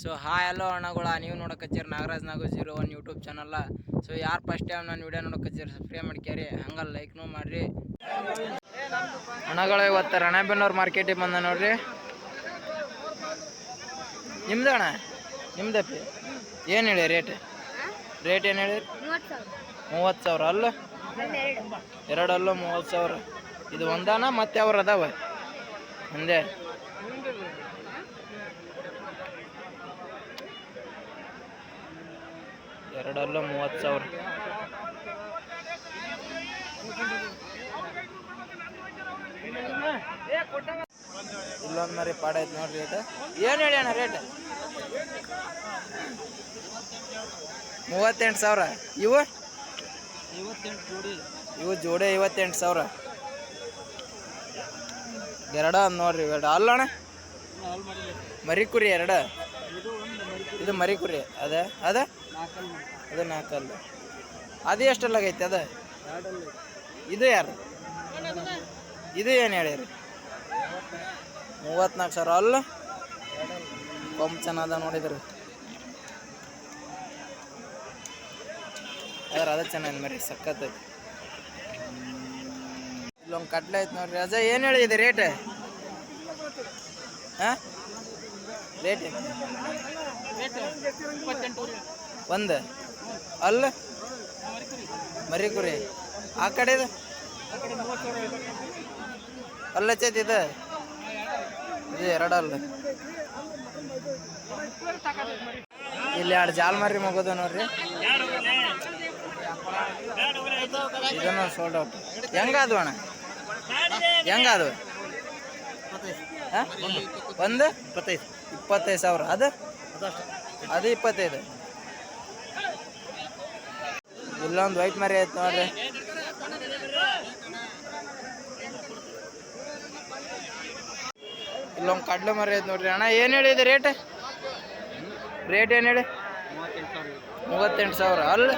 So hi hello ಅಣ್ಣಗಳ ನೀವು ನೋಡಕತ್ತೀರಿ Nagaraj Nagu zero one YouTube ಚಾನಲ್ಲ so ಯಾರು ಫಸ್ಟ್ ಟೈಮ್ ನಾನು ವಿಡಿಯೋ ನೋಡಕತ್ತೀರಿ ಸಬ್ಸ್ಕ್ರೈಬ್ ಮಾಡ್ಕ್ಯಾರಿ. ಹಂಗೆ ಲೈಕ್ನೂ ಮಾಡಿರಿ. ಅಣ್ಣಗಳು ಇವತ್ತು ರಣಬೆನ್ನೂರು ಮಾರ್ಕೆಟಿಗೆ ಬಂದ ನೋಡ್ರಿ. ನಿಮ್ದು ಅಣ್ಣ? ನಿಮ್ದಪ್ಪಿ ಏನು ಹೇಳಿ ರೇಟ್ ರೇಟ್ ಏನು ಹೇಳಿ ಮೂವತ್ತು ಸಾವಿರ. ಅಲ್ಲ? ಎರಡಲ್ಲೂ ಮೂವತ್ತು ಸಾವಿರ. ಇದು ಒಂದಾನ ಮತ್ತೆ ಅವ್ರು ಅದಾವ ಒಂದೇ. ಎರಡಲ್ಲೂ ಮೂವತ್ತು ಸಾವಿರ. ಇಲ್ಲೊಂದು ಮರಿ ಪಾಡ ಐತೆ ನೋಡ್ರಿ ರೇಟ್ ಏನು ಹೇಳಿ ಅಣ್ಣ ರೇಟ್ ಮೂವತ್ತೆಂಟು ಸಾವಿರ. ಇವು? ಇವು ಜೋಡಿ ಐವತ್ತೆಂಟು ಸಾವಿರ. ಎರಡ ನೋಡ್ರಿ ಎರಡ ಅಲ್ಲಣ್ಣ ಮರಿ ಕುರಿ ಎರಡ. ಇದು ಮರಿ ಕುರಿ ಅದ? ಅದ? ಅದು ನಾಲ್ಕಲ್ಲ. ಅದು ಎಷ್ಟಲ್ಲಾಗೈತೆ ಅದ? ಇದು ಯಾರು? ಇದು ಏನು ಹೇಳಿರಿ? ಮೂವತ್ನಾಲ್ಕು ಸಾವಿರ ಅಲ್ಲ? ಪಂಪ್ ಚೆನ್ನಾದ ನೋಡಿದ್ರಿ. ಅದ್ರ ಅದ ಚೆನ್ನಾಗಿ ಮರಿ ಸಖತ್ ಇಲ್ಲೊಂದು ಕಟ್ಲೆ ಐತೆ ನೋಡ್ರಿ. ಅದ ಏನು ಹೇಳಿದೆ ರೇಟ್ ಹಾಂ? ರೇಟ್ ಒಂದು ಅಲ್ಲ? ಮರಿ ಕುರಿ ಆ ಕಡೆದು ಅಲ್ಲ ಚೈತಿ ಇದು? ಇದು ಎರಡಲ್ಲ ಇಲ್ಲಿ ಎರಡು ಜಾಲ್ ಮರಿ ಮಗೋದು ನೋಡ್ರಿ. ಇದನ್ನು ಸೋಲ್ಡ್ ಔಟ್ ಹೆಂಗಾದ್ವು ಅಣ್ಣ? ಹೆಂಗಾದ್ವು ಒಂದು? ಇಪ್ಪತ್ತೈದು. ಇಪ್ಪತ್ತೈದು ಸಾವಿರ. ಅದು? ಅದು ಇಪ್ಪತ್ತೈದು. ಇಲ್ಲೊಂದು ವೈಟ್ ಮರಿ ಐತೆ ನೋಡ್ರಿ. ಇಲ್ಲೊಂದು ಕಡ್ಲೆ ಮರಿ ಐತೆ ನೋಡ್ರಿ. ಅಣ್ಣ ಏನು ಹೇಳಿದೆ ರೇಟ್? ರೇಟ್ ಏನ್ ಹೇಳಿ? ಮೂವತ್ತೆಂಟು ಸಾವಿರ. ಅಲ್ಲ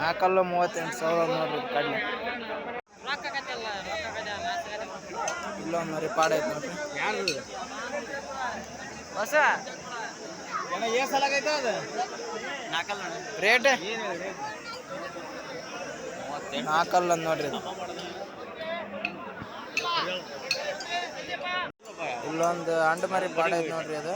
ನಾಲ್ಕಲ್ಲು ಮೂವತ್ತೆಂಟು ಸಾವಿರ ನೋಡ್ರಿ ಕಡ್ಲೆ. ಇಲ್ಲೊಂದು ಮರಿ ಪಾಡ ಆಯ್ತು ನೋಡ್ರಿ. ಹೊಸ? ರೇಟ್ ನಾಲ್ಕಲ್ಲ ನೋಡ್ರಿ. ಇಲ್ಲೊಂದು ಅಂಡ ಮರಿ ಐತೆ ನೋಡ್ರಿ ಅದು.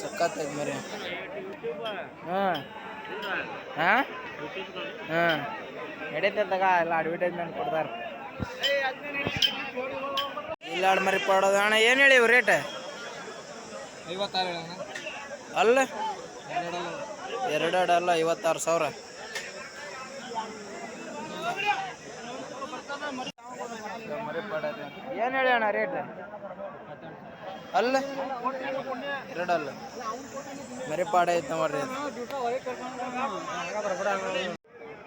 ಸಖತ್ತೈತೆ ಮರಿ. ಹಾಂ ಹಾ? ಹಾ ನಡೀತದೆ ತಗ ಎಲ್ಲ ಅಡ್ವರ್ಟೈಸ್ಮೆಂಟ್ ಕೊಡ್ತಾರೆ. ಎರಡು ಮರಿ ಪಾಡೋದು. ಅಣ್ಣ ಏನು ಹೇಳಿವು ರೇಟ್ ಅಲ್ಲ? ಎರಡು ಅಲ್ಲ ಐವತ್ತಾರು ಸಾವಿರ. ಏನು ಹೇಳಿ ಅಣ್ಣ ರೇಟ್ ಅಲ್ಲ? ಎರಡಲ್ಲ. ಮರಿ ಪಾಡ ಐತೆ ನೋಡ್ರಿ.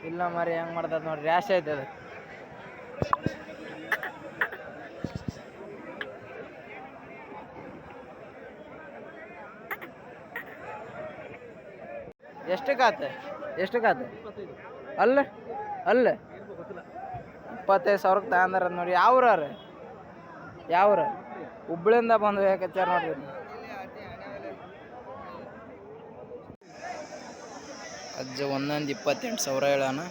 ಇಲ್ಲ ಮರಿ ಹೆಂಗ್ ಮಾಡ್ತದ ನೋಡ್ರಿ? ರ್ಯಾಶ್ ಐತೆ ಅದು. ಎಷ್ಟಕ್ಕಾತ? ಎಷ್ಟಕ್ಕಾತ? ಅಲ್ಲ? ಅಲ್ಲ? ಇಪ್ಪತ್ತೈದು ಸಾವಿರಕ್ಕೆ ತಗೊಂಡಾರ ನೋಡಿ ಯಾವ್ರ ಯಾವ್ರ? ಹುಬ್ಳಿಂದ ಬಂದು ಬೇಕಚ್ಚಾರ ನೋಡ್ರಿ. ಅಜ್ಜ ಒಂದೊಂದು ಇಪ್ಪತ್ತೆಂಟು ಸಾವಿರ ಹೇಳೋಣ.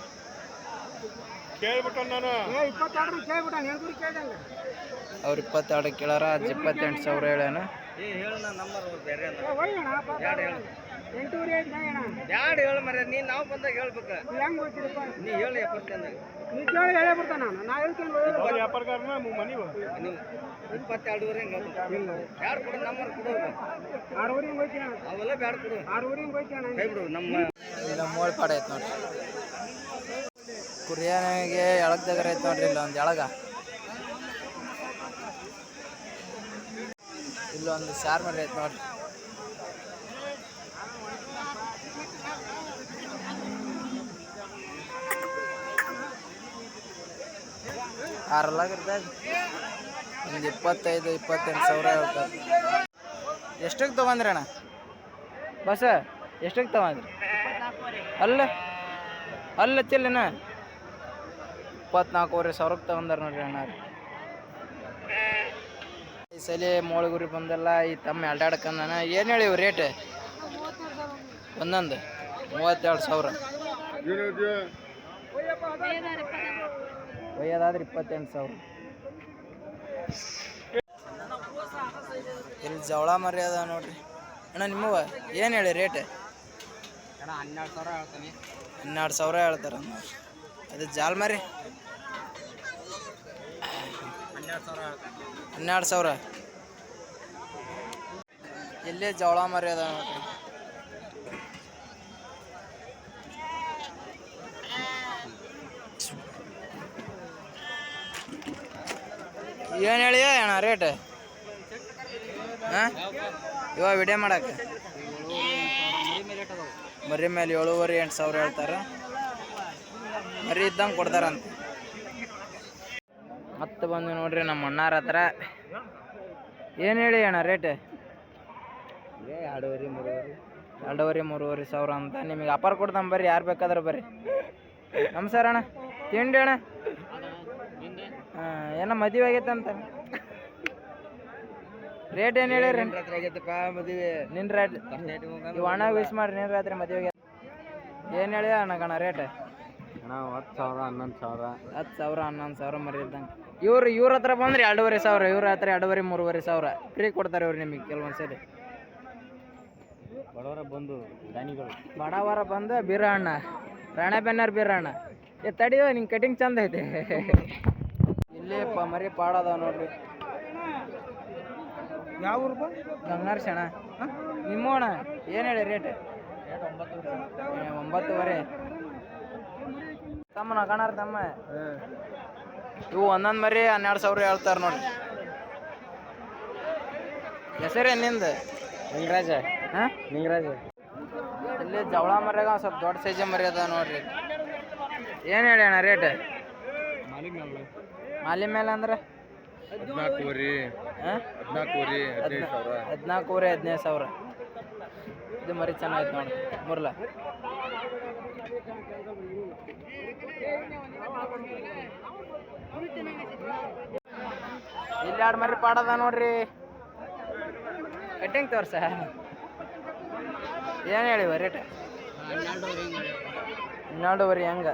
ಅವ್ರು ಇಪ್ಪತ್ತೆರಡು ಕೇಳಾರ ಅಜ್ಜ ಇಪ್ಪತ್ತೆಂಟು ಸಾವಿರ ಹೇಳೋಣ. ಯಾರು ಹೇಳ ಮರ ನೀ ನಾವು ಬಂದಾಗ ಹೇಳ್ಬೇಕ. ನೀ ಹೇಳಿ ನೀವು ಇಪ್ಪತ್ತೆರಡುವರೆ ಯಾರು ಕೊಡು ನಂಬರ್ ಕೊಡು ಅವೆಲ್ಲ ಬ್ಯಾಡ ಕೊಡು. ಕೈ ಬಿಡು ನಮ್ಮ ಪಾಡ ಐತೆ ನೋಡ್ರಿ. ಕುರಿಯಾನಿಗೆ ಎಳಗ್ದಾಗ ಐತೆ ನೋಡ್ರಿ ಇಲ್ಲ ಒಂದು ಎಳಗ. ಇಲ್ಲೊಂದು ಸಾರ್ ಮೇಲೆ ಐತೆ ನೋಡ್ರಿ. ಆರಲ್ಲಾಗಿರ್ದಾಗ ಒಂದು ಇಪ್ಪತ್ತೈದು ಇಪ್ಪತ್ತೆಂಟು ಸಾವಿರ ಹೇಳ್ತಾರೆ. ಎಷ್ಟಕ್ಕೆ ತೊಗೊಂಡ್ರಿ ಅಣ್ಣ? ಬಸ ಎಷ್ಟಕ್ಕೆ ತೊಗೊಂಡ್ರಿ? ಅಲ್ಲ ಅಲ್ಲ ಚಿಲ್ಲನ ಇಪ್ಪತ್ನಾಲ್ಕೂವರೆ ಸಾವಿರಕ್ಕೆ ತೊಗೊಂಡಾರ ನೋಡ್ರಿ ಅಣ್ಣ ಈ ಸಲ ಮೋಳಗುರಿ ಬಂದಲ್ಲ ಈ ತಮ್ಮ ಅಡ್ಡಾಡ್ಕಂದನ. ಏನು ಹೇಳಿವು ರೇಟ್ ಒಂದೊಂದು ಮೂವತ್ತೆರಡು ಸಾವಿರ. ಒಯ್ಯೋದಾದ್ರೆ ಇಪ್ಪತ್ತೆಂಟು ಸಾವಿರ. ಇಲ್ಲಿ ಜವಳ ಮರಿ ಅದ ನೋಡ್ರಿ. ಅಣ್ಣ ನಿಮ್ಮವ ಏನು ಹೇಳಿ ರೇಟ್ ಅಣ್ಣ ಹನ್ನೆರಡು ಸಾವಿರ ಹೇಳ್ತಾನೆ. ಹನ್ನೆರಡು ಸಾವಿರ ಹೇಳ್ತಾರ ಅದು ಜಾಲ್ ಮರಿ. ಹನ್ನೆರಡು ಸಾವಿರ ಹನ್ನೆರಡು ಸಾವಿರ. ಇಲ್ಲೇ ಜವಳ ಮರಿ ಅದ ನೋಡ್ರಿ. ಏನು ಹೇಳಿ ಅಣ್ಣ ರೇಟ್ ಹಾಂ? ಇವಾಗ ವಿಡಿಯೋ ಮಾಡಕ್ಕೆ. ಮರಿ ಮೇಲೆ ಏಳುವರೆ ಎಂಟು ಸಾವಿರ ಹೇಳ್ತಾರೆ. ಮರಿ ಇದ್ದಂಗೆ ಕೊಡ್ತಾರಂತ. ಮತ್ತೆ ಬಂದು ನೋಡ್ರಿ ನಮ್ಮ ಅಣ್ಣಾರ ಹತ್ರ. ಏನು ಹೇಳಿ ಅಣ್ಣ ರೇಟ್ ಎರಡೂವರೆ ಮೂರುವರೆ. ಎರಡೂವರೆ ಮೂರುವರೆ ಸಾವಿರ ಅಂತ ನಿಮಗೆ ಅಪಾರ ಕೊಡ್ತಾನೆ ಬರ್ರಿ ಯಾರು ಬೇಕಾದ್ರೆ ಬರ್ರಿ ನಮಸ್ಕಾರ ಅಣ್ಣ. ತಿಂಡಿ ಅಣ್ಣ. ಏನೋ ಮದುವೆ ಆಗೈತೆ ಅಂತ. ರೇಟ್ ಏನು ಹೇಳಿ ಮದುವೆ. ನಿನ್ನ ರೇಟ್ ನೀವು ಅಣ್ಣ ವಿಶ್ ಮಾಡ್ರಿ ನಿನ್ ರಾತ್ರಿ ಮದುವೆಗೆ ಏನು ಹೇಳಿ ಅಣ್ಣ ಕಣ ರೇಟ್ ಅಣ್ಣ ಹತ್ತು ಸಾವಿರ ಹನ್ನೊಂದು ಸಾವಿರ. ಹತ್ತು ಸಾವಿರ ಹನ್ನೊಂದು ಸಾವಿರ ಮರಿ ಇದ್ದಂಗೆ ಇವ್ರು ಇವ್ರ ಹತ್ರ ಬಂದ್ರೆ ಎರಡೂವರೆ ಸಾವಿರ ಇವ್ರ ಹತ್ರ ಎರಡೂವರೆ ಮೂರುವರೆ ಸಾವಿರ. ಫ್ರೀ ಕೊಡ್ತಾರೆ ಇವ್ರು ನಿಮಗೆ ಕೆಲವೊಂದು ಸರಿ. ಬಡವರ ಬಂದು ದಾನಿಗಳು. ಬಡವರ ಬಂದು ಬೀರಣ್ಣ ರಾಣೆಬೆನ್ನರ್ ಬೀರಣ್ಣ ಏ ತಡಿಯೋ ನಿಂಗೆ ಕಟಿಂಗ್ ಚಂದ ಐತೆ. ಇಲ್ಲಿ ಪ ಮರಿ ಪಾಡದ ನೋಡ್ರಿ. ಯಾವ ಊರು ಗಂಗಾರ್ ಶಣ ನಿಮ್ಮ ಅಣ್ಣ ಏನು ಹೇಳಿ ರೇಟ್ ಒಂಬತ್ತುವರೆ. ತಮ್ಮನ ಕಾಣಾರ ತಮ್ಮ. ಇವು ಒಂದೊಂದು ಮರಿ ಹನ್ನೆರಡು ಸಾವಿರ ಹೇಳ್ತಾರೆ ನೋಡಿ ಹೆಸರೇ ನಿಂದು? ನಿಂಗರಾಜ. ಹಾಂ? ನಿಂಗರಾಜ. ಇಲ್ಲಿ ಜವಳ ಮರ್ಯಾಗ ಒಂದ್ ಸ್ವಲ್ಪ ದೊಡ್ಡ ಸೈಜ್ ಮರಿ ಅದ ನೋಡ್ರಿ. ಏನು ಹೇಳಿ ಅಣ್ಣ ರೇಟ್ ಮಾಲಿ ಮೇಲೆ ಅಂದ್ರೆ? ಹದಿನಾಲ್ಕೂವರೆ ಹದಿನೈದು ಸಾವಿರ. ಹದಿನಾಲ್ಕೂವರೆ ಹದಿನೈದು ಸಾವಿರ. ಇದು ಮರಿ ಚೆನ್ನಾಗಿತ್ತು ನೋಡಿ ಮುರ್ಲ. ಇಲ್ಲಿ ಎರಡು ಮರಿ ಪಾಡದ ನೋಡ್ರಿ. ಕಟ್ಟಿಂಗ್ ತೋರ್ಸ. ಏನು ಹೇಳಿವ ರೇಟ್ ಹನ್ನೆರಡುವರೆ ಹೆಂಗ?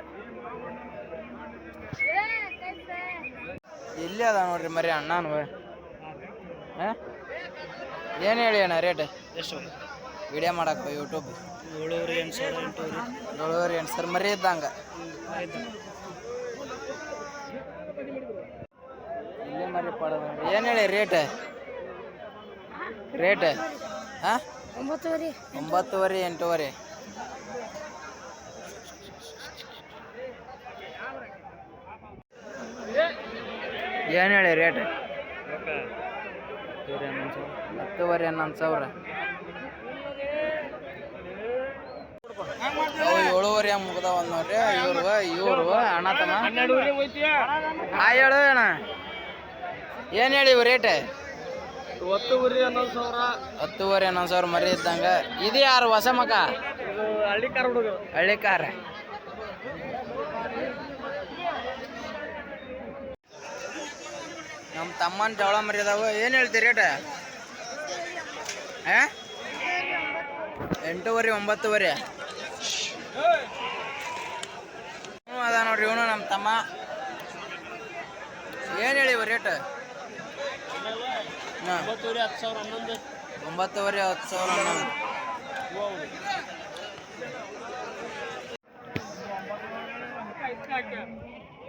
ಇಲ್ಲಿ ಅದ ನೋಡ್ರಿ ಮರಿ ಅಣ್ಣನು ಹಾಂ? ಏನು ಹೇಳಿ ಅಣ್ಣ ರೇಟ್ ಎಷ್ಟು ವಿಡಿಯೋ ಮಾಡಕ್ಕೆ ಯೂಟ್ಯೂಬ್ ಏಳೂರು ಎಂಟು ಸಾವಿರ ಎಂಟೂರು ಏಳೂರು ಎಂಟು ಸಾವಿರ ಮರಿ ಇದ್ದಂಗೆ. ಇಲ್ಲೇ ಮರಿ ಪಡೋದು ಏನು ಹೇಳಿ ರೇಟ್ ರೇಟ್ ಹಾಂ? ಒಂಬತ್ತುವರೆ. ಒಂಬತ್ತುವರೆ ಎಂಟೂವರೆ. ಏನು ಹೇಳಿ ರೇಟ್ ಹತ್ತುವರೆ ಹನ್ನೊಂದು ಸಾವಿರ. ಅವು ಏಳುವರೆ ಮುಗ್ದಾವ ನೋಡ್ರಿ ಇವ್ರು ಇವ್ರು. ಅಣ್ಣ ತಮ್ಮ. ಆ ಹೇಳು ಅಣ್ಣ. ಏನು ಹೇಳಿ ಇವು ರೇಟ್ ಹತ್ತುವರೆ ಹನ್ನೊಂದು ಸಾವಿರ. ಹತ್ತುವರೆ ಹನ್ನೊಂದು ಸಾವಿರ ಮರಿ ಇದ್ದಂಗ. ಇದು ಯಾರು ಹೊಸ ಮಗ ಇದು ಹಳ್ಳಿ ಕಾರ್ ಹುಡುಗ ಹಳ್ಳಿ ಕಾರ ನಮ್ಮ ತಮ್ಮನ ಜವಳ ಮರಿ ಅದಾವ ಏನು ಹೇಳ್ತೀರಿ ರೇಟ್? ಎಂಟೂವರೆ, ಒಂಬತ್ತುವರೆ. ಹ್ಞೂ ಅದ ನೋಡ್ರಿ ಇವನು ನಮ್ಮ ತಮ್ಮ. ಏನು ಹೇಳಿವ ರೇಟ್? ಹಾಂ. ಒಂಬತ್ತುವರೆ, ಹತ್ತು ಸಾವಿರ ಹನ್ನೊಂದು.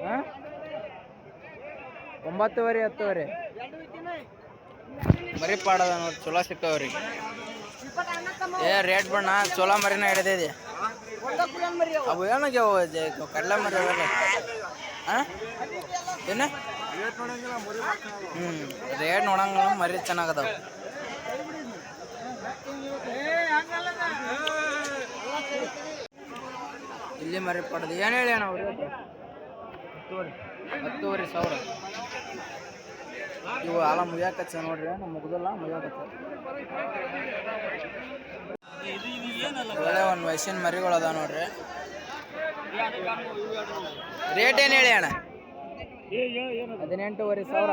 ಹಾಂ? ಒಂಬತ್ತುವರೆ, ಹತ್ತುವರೆ. ಮರಿ ಪಾಡದ ನೋಡಿ, ಚಲೋ ಸಿಕ್ಕವ್ರಿ ಏ, ರೇಟ್ ಬಣ್ಣ, ಚಲೋ ಮರಿನ ಹಿಡಿದಿದೆ. ಅವು ಏನಾಗ್ಯಾವ ಕಡಲೆ ಮರಿ ಹಾಂ ಏನು? ಹ್ಞೂ ರೇಟ್ ನೋಡಂಗ ಮರಿ ಚೆನ್ನಾಗದಾವ. ಇಲ್ಲಿ ಮರಿ ಪಡೆದು. ಏನು ಹೇಳಿ ಅಣ್ಣ ಅವ್ರು ಹತ್ತುವರೆ. ಸಾವಿರ. ಇವು ಆಲ ಮುಗಿಯಾಕಚ್ಚ ನೋಡ್ರಿ ನಮ್ಮ ಮುಗ್ದಲ್ಲ ಮುಗಿಯಾಕಚ್ಚ ಒಳ್ಳೆ ಒಂದು ವಯಸ್ಸಿನ ಮರಿಗಳು ಅದಾವ ನೋಡ್ರಿ. ರೇಟ್ ಏನು ಹೇಳಿ ಅಣ್ಣ? ಹದಿನೆಂಟೂವರೆ ಸಾವಿರ.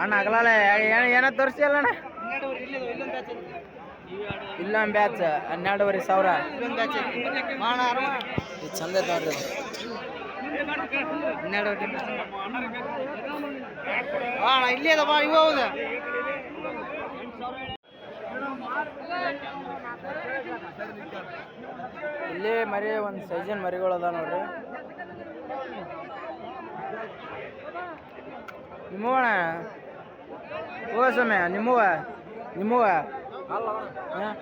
ಅಣ್ಣ ಆಗಲಲ್ಲ ಏನ, ಏನೋ ತೋರಿಸಿಲ್ಲ ಅಣ್ಣ? ಇಲ್ಲೊಂದು ಬ್ಯಾಚ್ ಹನ್ನೆರಡುವರೆ ಸಾವಿರ. ಚಂದ ನೋಡ್ರಿ. ಅಣ್ಣ ಇಲ್ಲೇ ಅದಪ್ಪ ಇಲ್ಲಿ ಮರಿ ಒಂದು ಸೈಜನ್ ಮರಿಗಳದ ನೋಡ್ರಿ. ನಿಮ್ಮವಣ ಓ ಸಮಯ ನಿಮ್ಮವ ನಿಮ್ಮವ ಹಾಂ?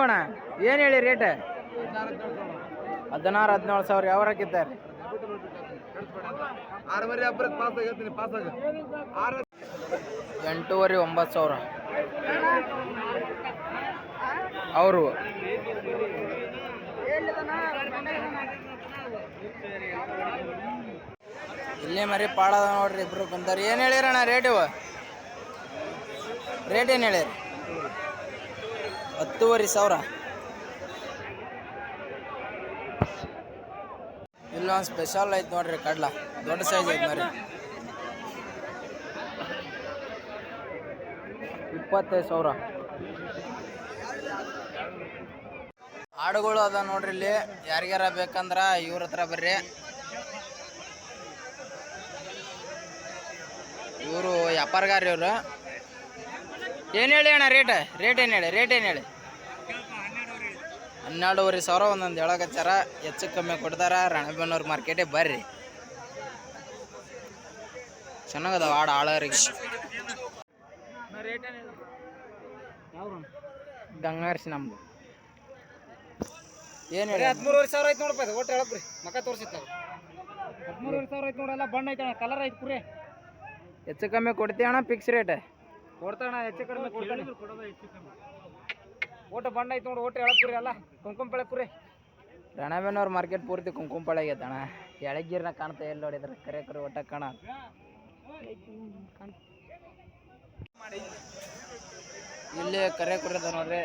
ಅಣ್ಣ ಏನು ಹೇಳಿ ರೇಟ್ ಹದಿನಾರು ಹದಿನೇಳು ಸಾವಿರ ಯಾವ ಹಾಕಿದ್ದಾರೆ ಎಂಟೂವರೆ ಒಂಬತ್ತು ಸಾವಿರ. ಅವರು? ಇಲ್ಲೇ ಮರಿ ಪಾಡದ ನೋಡ್ರಿ ಇಬ್ರು ಬಂದಾರ ಏನು ಹೇಳಿರಣ್ಣ ರೇಟ್ ಇವ? ರೇಟ್ ಏನು ಹೇಳಿರಿ? ಹತ್ತುವರೆ ಸಾವಿರ. ಇಲ್ಲೊಂದು ಸ್ಪೆಷಲ್ ಐತೆ ನೋಡ್ರಿ ಕಡ್ಲ. ದೊಡ್ಡ ಸೈಜ್ ಐತೆ ನೋಡ್ರಿ ಇಪ್ಪತ್ತೈದು ಸಾವಿರ. ಹಾಡುಗಳು ಅದ ನೋಡ್ರಿ ಇಲ್ಲಿ. ಯಾರಿಗಾರ ಬೇಕಂದ್ರ ಇವ್ರ ಹತ್ರ ಬರ್ರಿ. ಇವರು ವ್ಯಾಪಾರಗಾರ ಇವರು. ಏನು ಹೇಳಿ ಅಣ್ಣ ರೇಟ್ ರೇಟ್ ಏನು ಹೇಳಿ? ರೇಟ್ ಏನು ಹೇಳಿ? ಹನ್ನೆರಡುವರೆ ಸಾವಿರ ಒಂದೊಂದು ಹೇಳಕತ್ತಾರ. ಹೆಚ್ಚು ಕಮ್ಮಿ ಕೊಡ್ತಾರ. ರಣಬೆನ್ನೂರು ಮಾರ್ಕೆಟೇ ಬರ್ರಿ. ಚೆನ್ನಾಗದಾವ ಆಡ ಆಳೋರಿಗೆ. ಗಂಗಾರ್ಸಿ ನಮ್ದು. ಏನು ಹೇಳಿ? ಹದಿಮೂರುವರೆ ಸಾವಿರ ಐತೆ ನೋಡಪ್ಪ ಇದು. ಒಟ್ಟು ರೀ ಮಕ ತೋರಿಸಿತ್ತು ಹದಿಮೂರುವರೆ ಸಾವಿರ ಐತೆ ನೋಡಲ್ಲ ಬಣ್ಣ ಐತೆ ಕಲರ್ ಐತೆ ಕುರಿ ಹೆಚ್ಚು ಕಮ್ಮಿ ಕೊಡ್ತೀಯ ಅಣ್ಣ ಫಿಕ್ಸ್ ರೇಟ್ ಕೊಡ್ತಾಣ ಹೆಚ್ಚು ಕಡಿಮೆ ಕೊಡ್ತಾನೆ ಒಟ್ಟು ಬಣ್ಣ ಐತೆ ನೋಡಿ ಓಟ ಕುರಿ ಅಲ್ಲ ಕುಂಕುಮ ಬೆಳೆ ಕುರಿ. ರಣಬೆನ್ನೂರು ಮಾರ್ಕೆಟ್ ಪೂರ್ತಿ ಕುಂಕುಮ ಆಗೈತೆ ಅಣ್ಣ. ಎಳಗೀರ್ನ ಕಾಣ್ತಾ ಎಲ್ಲಿ ನೋಡಿದ್ರೆ ಕರೆ ಕರೆ ಒಟ್ಟ ಕಾಣ. ಇಲ್ಲಿ ಕರೆ ಕುರಿದ ನೋಡ್ರಿ.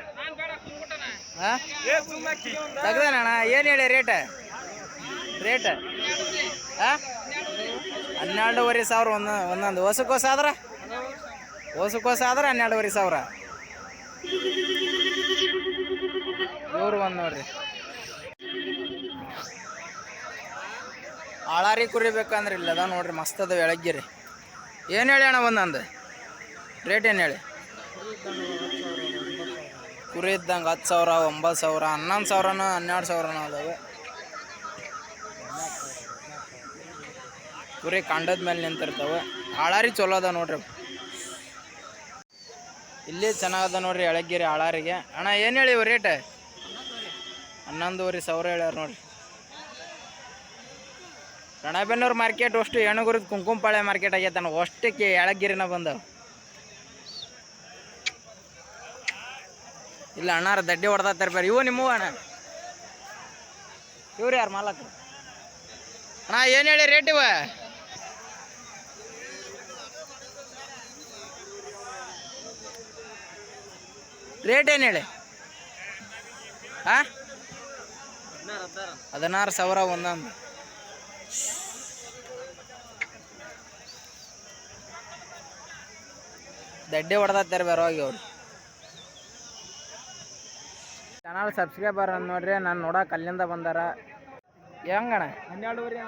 ಹಾ? ಅಣ್ಣ? ಏನು ಹೇಳಿ ರೇಟ್? ರೇಟ್? ಹನ್ನೆರಡೂವರೆ ಸಾವಿರ ಒಂದು ಒಂದೊಂದು. ಹೊಸಕೋಸ ಹೊಸಕೋಸ ಆದ್ರೆ ಹನ್ನೆರಡುವರೆ ಸಾವಿರ. ಇವ್ರು ಒಂದು ನೋಡ್ರಿ. ಆಳಾರಿ ಕುರಿ ಬೇಕಂದ್ರೆ ಇಲ್ಲ, ಅದ ನೋಡ್ರಿ, ಮಸ್ತ್ ಅದ ಎಳಗಿರಿ ಏನು ಹೇಳಿ ಅಣ್ಣ ಒಂದೊಂದು ರೇಟ್ ಏನು ಹೇಳಿ? ಕುರಿ ಇದ್ದಂಗೆ ಹತ್ತು ಸಾವಿರ, ಒಂಬತ್ತು ಸಾವಿರ, ಹನ್ನೊಂದು ಸಾವಿರನ, ಹನ್ನೆರಡು ಸಾವಿರನ ಅದಾವೆ. ಕುರಿ ಕಂಡದ ಮೇಲೆ ನಿಂತಿರ್ತಾವೆ. ಆಳಾರಿ ಚಲೋ ಅದ ನೋಡ್ರಿ. ಇಲ್ಲಿ ಚೆನ್ನಾಗದ ನೋಡ್ರಿ ಎಳಗಿರಿ ಆಳಾರಿಗೆ. ಅಣ್ಣ, ಏನು ಹೇಳಿವ ರೇಟ್ ಹನ್ನೊಂದುವರೆ ಸಾವಿರ ಹೇಳ್ಯಾರ ನೋಡ್ರಿ. ರಣಬೆನ್ನೂರು ಮಾರ್ಕೆಟ್ ಅಷ್ಟು ಹೆಣಗುರದ ಕುಂಕುಂಪಾಳೆ ಮಾರ್ಕೆಟ್ ಆಗೈತೆ ಅಣ್ಣ. ಅಷ್ಟಕ್ಕೆ ಎಳಗಿರಿನ ಬಂದವು ಇಲ್ಲ ಅಣ್ಣಾರ ದಡ್ಡಿ ಹೊಡೆದ ತರ್ಬೇರಿ ಇವು ನಿಮ್ಮವು ಅಣ್ಣ. ಇವ್ರು ಯಾರು ಮಾಲಕ ಅಣ್ಣ, ಏನು ಹೇಳಿ ರೇಟ್ ಇವ? ರೇಟ್ ಏನು ಹೇಳಿ? ಹಾ ಹದಿನಾರು ಸಾವಿರ ಒಂದೊಂದು. ದಡ್ಡೆ ಹೊಡೆದಾರ ಬರೋಗಿ ಅವ್ರು. ಚಾನಲ್ ಸಬ್ಸ್ಕ್ರೈಬರ್ ನೋಡ್ರಿ ನಾನು ನೋಡಕ್ಕೆ ಅಲ್ಲಿಂದ ಬಂದಾರ. ಹೆಂಗಣ ಹನ್ನೆರಡುವರೆ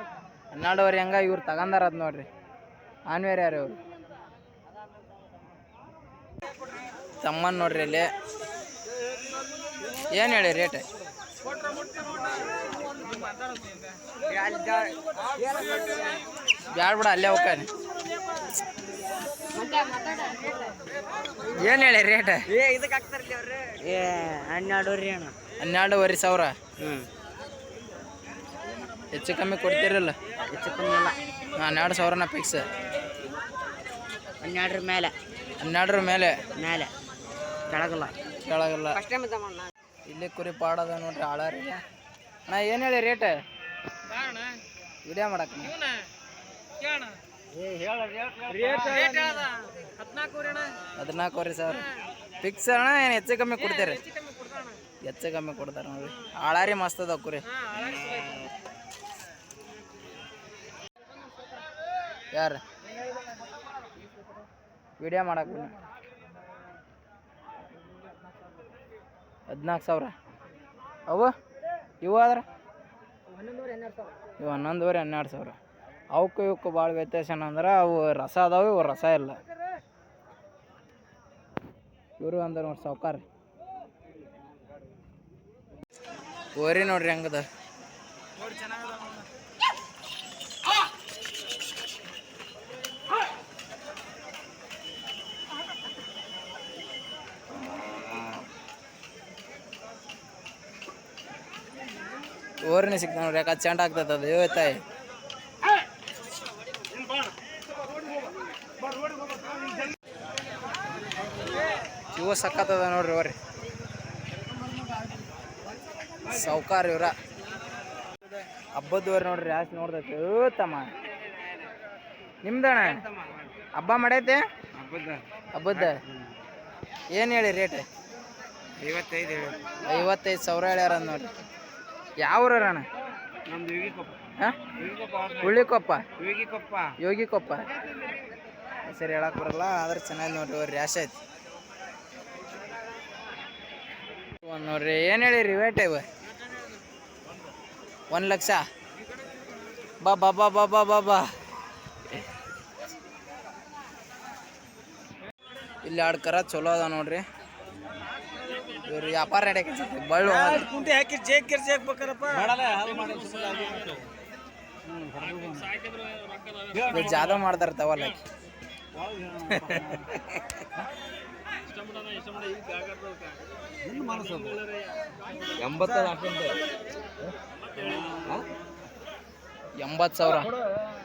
ಹನ್ನೆರಡುವರೆ ಹೆಂಗ ಇವ್ರು ತಗಂದಾರ ಅದ್ ನೋಡ್ರಿ. ಆನ್ವೇರ್ ಯಾರು ಇವ್ರು? ತಮ್ಮನ್ ನೋಡ್ರಿ ಇಲ್ಲಿ ಏನು ಹೇಳಿ ರೇಟ್ ಬ್ಯಾಡ್ಬಿಡ ಅಲ್ಲೇ ಹೋಗ್ತಾನೆ ಏನು ಹೇಳಿ ರೇಟ್ ಏ ಹನ್ನೆರಡುವರೆ ಅಣ್ಣ. ಹನ್ನೆರಡುವರೆ ಸಾವಿರ? ಹ್ಞೂ ಹೆಚ್ಚು ಕಮ್ಮಿ ಕೊಡ್ತೀರಲ್ಲ? ಹೆಚ್ಚು ಕಮ್ಮಿ ಇಲ್ಲ ಹನ್ನೆರಡು ಸಾವಿರನ ಫಿಕ್ಸ್ ಹನ್ನೆರಡರ ಮೇಲೆ. ಹನ್ನೆರಡರ ಮೇಲೆ? ಮೇಲೆ. ಕೆಳಗಲ್ಲ. ಕೆಳಗಲ್ಲ. ಫಸ್ಟ್ ಟೈಮ್ ಇದ್ದಮ್ಮಣ್ಣ ಇಲ್ಲಿ ಕುರಿ ಪಾಡದ ನೋಡ್ರಿ ಆಳಾರಿ ಅಣ್ಣ ಏನು ಹೇಳಿ ರೇಟ್ ವಿಡಿಯೋ ಮಾಡಕ್ಕೆ ಏ ಹೇಳ ಹದಿನಾಲ್ಕುವರೆ ಸಾವಿರ ಫಿಕ್ಸ್ ಅಣ್ಣ. ಏನು ಹೆಚ್ಚು ಕಮ್ಮಿ ಕೊಡ್ತೀರಿ? ಹೆಚ್ಚು ಕಮ್ಮಿ ಕೊಡ್ತಾರೆ ನೋಡ್ರಿ. ಆಳಾರಿ ಮಸ್ತ್ ಅದ ಕುರಿ. ಯಾರು ವಿಡಿಯೋ ಮಾಡಕ್ಕೆ ಹದಿನಾಲ್ಕು ಸಾವಿರ? ಅವು ಇವು ಆದ್ರೆ? ಇವು ಹನ್ನೊಂದುವರೆ, ಹನ್ನೆರಡು ಸಾವಿರ. ಅವಕ್ಕೂ ಇವಕ್ಕೂ ಭಾಳ ವ್ಯತ್ಯಾಸ ಏನಂದ್ರೆ ಅವು ರಸ ಅದಾವೆ, ಇವು ರಸ ಇಲ್ಲ. ಇವರು ಅಂದ್ರೆ ನೋಡಿ ಸಾವುಕಾರ. ಓರಿ ನೋಡ್ರಿ ಹೆಂಗದ? ಓರಿನೇ ಸಿಗ್ತಾವ ನೋಡ್ರಿ ಯಾಕೆ ಚೆಂಡ ಆಗ್ತದೆ ಅದು. ಯೋ ತಾಯಿ. ಇವ ಸಕ್ಕತ್ತದ ನೋಡ್ರಿ ಓರಿ ಸೌಕಾರ ಇವ್ರ. ಹಬ್ಬದವ್ರು ನೋಡ್ರಿ ಯಾಕೆ ನೋಡ್ದೈತೆ ತಮ್ಮ. ನಿಮ್ದಣ್ಣ? ಹಬ್ಬ ಮಾಡೈತೆ? ಹಬ್ಬದ ಏನು ಹೇಳಿ ರೇಟ್? ಐವತ್ತೈದು ಐವತ್ತೈದು ಸಾವಿರ ಹೇಳ್ಯಾರ ನೋಡ್ರಿ. ಯಾವ ಅಣ್ಣ? ನಮ್ದು ಯೋಗಿಕೊಪ್ಪ ಯೋಗಿಕೊಪ್ಪ ಹುಳ್ಳಿಕೊಪ್ಪ. ಯೋಗಿಕೊಪ್ಪ ಯೋಗಿಕೊಪ್ಪ. ಸರಿ ಹೇಳಕ್ ಬರಲ್ಲ ಆದ್ರೆ ಚೆನ್ನಾಗಿ ನೋಡ್ರಿ ರ್ಯಾಶ್ ಐತಿ ಒಂದ್ ನೋಡ್ರಿ ಏನು ಹೇಳಿರಿ ವೇಟ್ ಇವ? ಒಂದು ಲಕ್ಷ? ಬಾ ಬಾ ಬಾ ಬಾ ಬಾ ಬಾ ಬಾ. ಇಲ್ಲಿ ಆಡ್ಕರ ಕರ ಚಲೋ ಅದ ನೋಡ್ರಿ. ಇವ್ರು ವ್ಯಾಪಾರ ನಡೆಯಕ್ಕೆ ಬಳ್ಳು. ಕುಂಟಿ ಹಾಕಿ ಜೇಕ್ ಬೇಕರಪ್ಪ ಮಾಡ್ತಾರ ತವಲ್ಲ ಎಂಬತ್ತು ಸಾವಿರ. ಜಾದ ಮಾಡಕ್ಕೆ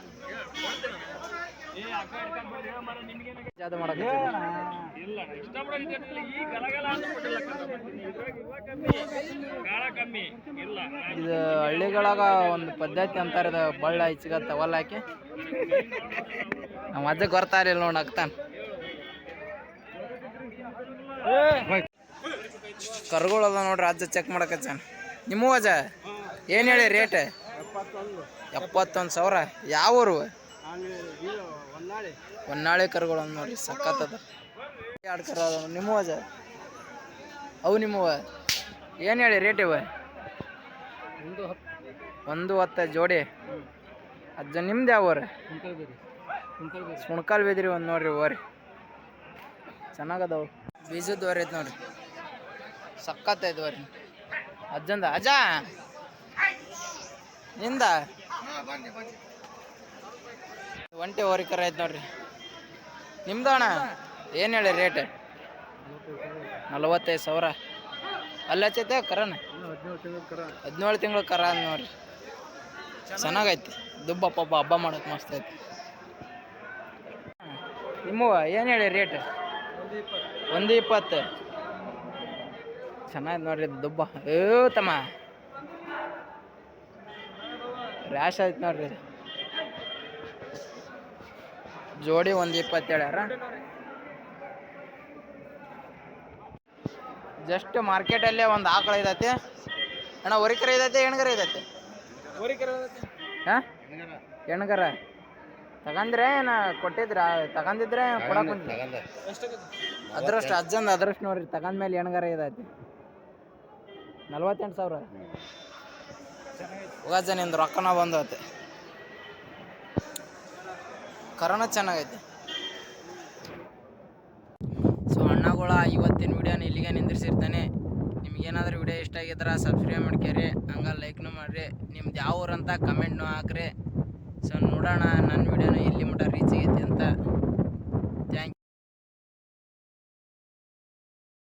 ಇದು ಹಳ್ಳಿಗಳಾಗ ಒಂದು ಪದ್ಧತಿ ಅಂತಾರೆ ಇದು ಬಳ್ಳ ಹೆಚ್ಚಿಗತ್ತ ತವಲ್ ಹಾಕಿ. ನಮ್ಮ ಅಜ್ಜ ಬರ್ತಾ ಇರಲಿಲ್ಲ ನೋಡಿ ಹಾಕ್ತಾನ ಕರುಗಳು ಅದ ನೋಡ್ರಿ, ಅಜ್ಜ ಚೆಕ್ ಮಾಡಕತ್ತಾನ ನಿಮ್ಮೂ ಅಜ್ಜ, ಏನು ಹೇಳಿ ರೇಟ್ ಎಪ್ಪತ್ತೊಂದು ಸಾವಿರ? ಯಾವ ಊರು ಹೊನ್ನಾಳಿ ಕರುಗಳು ಅಂದ್ ನೋಡ್ರಿ ಸಖತ್ತದ ಎರಡು ಕರ ಅದಾವ ನಿಮ್ಮ ಅಜ್ಜ ಅವು ನಿಮ್ಮವ ಏನು ಹೇಳಿ ರೇಟ್ ಇವ? ಒಂದು ಹತ್ತು ಜೋಡಿ. ಅಜ್ಜ, ನಿಮ್ದು ಯಾವ ಸುಣ್ಕಾಲ್ ಬೇದ್ರಿ ಒಂದು ನೋಡ್ರಿ ಓರಿ ಚೆನ್ನಾಗದವು ಬೀಜದ ಓರಿ ನೋಡ್ರಿ. ಸಕ್ಕತ್ತೈತೆ ಓರಿ ಅಜ್ಜಂದ, ಅಜ್ಜ? ನಿಂದ? ಒಂಟಿ ಹೋರಿಕರ ಆಯ್ತು ನೋಡ್ರಿ. ನಿಮ್ದು ಅಣ್ಣ? ಏನು ಹೇಳಿ ರೇಟ್ ನಲವತ್ತೈದು ಸಾವಿರ. ಅಲ್ಲಿ ಹಚ್ಚೈತೆ ಕರನ? ಹದಿನೇಳು ತಿಂಗಳು ಕರ ನೋಡ್ರಿ. ಚೆನ್ನಾಗೈತಿ. ದುಬ್ಬಪ್ಪ ಹಬ್ಬ ಮಾಡಕ್ ಮಸ್ತ್ ಐತಿ. ನಿಮ್ಮವ ಏನು ಹೇಳಿ ರೇಟ್ ಒಂದು ಇಪ್ಪತ್ತು. ಚೆನ್ನಾಗಿ ನೋಡ್ರಿ ದುಬ್ಬ. ಏ ತಮ್ಮ. ರ್ಯಾಶ್ ಆಯ್ತು ನೋಡ್ರಿ. ಜೋಡಿ ಒಂದು ಇಪ್ಪತ್ತೇಳ್ಯಾರ ಜಸ್ಟ್ ಮಾರ್ಕೆಟಲ್ಲೇ ಒಂದು ಆಕಳ ಇದೈತಿ. ಅಣ್ಣ ಹೊರಿಕರ ಇದೈತೆ ಹೆಣ್ಗರ ಇದೈತೆ? ಹಾಂ? ಹೆಣ್ಗರ. ತಗಂದ್ರೆ ಏನ ಕೊಟ್ಟಿದ್ರ? ತಗಂದಿದ್ರೆ ಕೊಡಕ್ ಅದ್ರಷ್ಟು ಅಜ್ಜಂದ ಅದ್ರಷ್ಟು ನೋಡ್ರಿ ತಗಂದ್ಮೇಲೆ ಹೆಣ್ಗರ ಇದೈತಿ. ನಲ್ವತ್ತೆಂಟು ಸಾವಿರ. ಹೋಗಜ್ಜನಿಂದ ರೊಕ್ಕನ ಬಂದೈತೆ. ಕರೋನಾ ಚೆನ್ನಾಗೈತೆ. ಸೊ ಅಣ್ಣಗಳ, ಇವತ್ತಿನ ವಿಡಿಯೋನ ಇಲ್ಲಿಗೆ ನಿಂದಿರ್ಸಿರ್ತಾನೆ. ನಿಮ್ಗೇನಾದರೂ ವಿಡಿಯೋ ಇಷ್ಟ ಆಗಿದ್ರೆ ಸಬ್ಸ್ಕ್ರೈಬ್ ಮಾಡ್ಕೊರಿ. ಹಂಗೆ ಲೈಕ್ನು ಮಾಡಿರಿ. ನಿಮ್ದು ಯಾವ ಊರಂತ ಕಮೆಂಟ್ನು ಹಾಕ್ರಿ. ಸೊ ನೋಡೋಣ ನನ್ನ ವಿಡಿಯೋನ ಎಲ್ಲಿ ಮಟ್ಟ ರೀಚ್ ಆಗೈತೆ ಅಂತ.